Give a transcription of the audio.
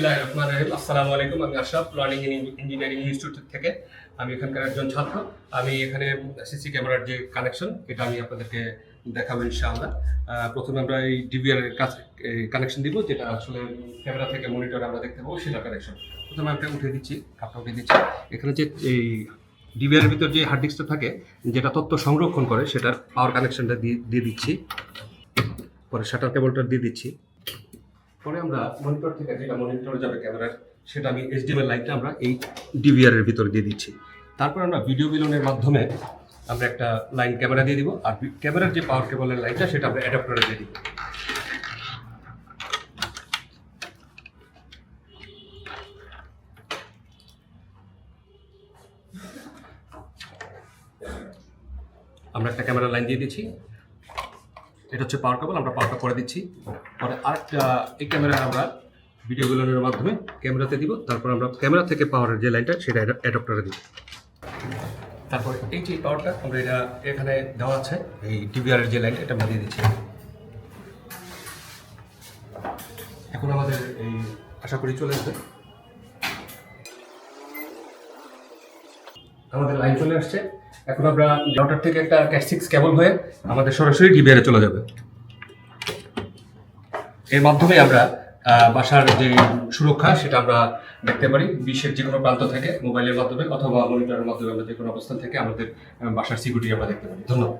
বিসমিল্লাহ রহমান রহিম। আসসালামু আলাইকুম, আমি আশরাফ লার্নিং ইঞ্জিনিয়ারিং ইনস্টিটিউট থেকে। আমি এখানকার একজন ছাত্র। আমি এখানে সিসি ক্যামেরার যে কানেকশন এটা আমি আপনাদেরকে দেখাবো ইনশাআল্লাহ। প্রথমে আমরা এই ডিভিআর এর কাছে কানেকশন দিব, যেটা আসলে ক্যামেরা থেকে মনিটর আমরা দেখতে পাবো, সেটা কানেকশন প্রথমে আমরা উঠে দিচ্ছি কাপটা উঠে দিচ্ছি। এখানে যে, এই ডিভিআর এর ভিতর যে হার্ড ডিস্কটা থাকে, যেটা তথ্য সংরক্ষণ করে, সেটার পাওয়ার কানেকশনটা দিয়ে দিয়ে দিচ্ছি। পরে শাটার কেবলটা দিয়ে দিচ্ছি। পরে আমরা মনিটর থেকে যেটা মনিটরে যাবে ক্যামেরার সেটা আমি এইচডিএমএল লাইনটা আমরা এই ডিভিআর এর ভিতরে দিয়ে দিচ্ছি। তারপর আমরা ভিডিও বিলনের মাধ্যমে আমরা একটা লাইন ক্যামেরা দিয়ে দিব, আর ক্যামেরার যে পাওয়ার কেবলের লাইনটা সেটা আমরা অ্যাডাপ্টারে দিয়ে দিব। আমরা একটা ক্যামেরা লাইন দিয়ে দিচ্ছি। এটা হচ্ছে পাওয়ার কেবল আমরা পাওয়ারটা করে দিচ্ছি। পরে আরেকটা, এই ক্যামেরা আমরা ভিডিও বিলনের মাধ্যমে ক্যামেরাতে দিব, তারপর আমরা ক্যামেরা থেকে পাওয়ারের যে লাইনটা সেটা অ্যাডাপ্টারে দিব। তারপর এই যে পাওয়ারটা আমরা এটা এখানে দেওয়া আছে, এই টিভিআর এর যে লাইনটা এটা আমরা দিয়ে দিচ্ছি। এখন আমাদের এই, আশা করি চলে আসবে। আমাদের লাইন চলে আসছে। এখন আমরা রাউটার থেকে একটা ক্যাস্টিক্স কেবল হয়ে আমাদের সরাসরি ডিবিআরে চলে যাবে। এর মাধ্যমে আমরা বাসার যে সুরক্ষা, সেটা আমরা দেখতে পারি। বিশ্বের যে কোনো প্রান্ত থেকে মোবাইলের মাধ্যমে অথবা মনিটরের মাধ্যমে আমরা যে কোনো অবস্থান থেকে আমাদের বাসার সিকিউরিটি আমরা দেখতে পারি। ধন্যবাদ।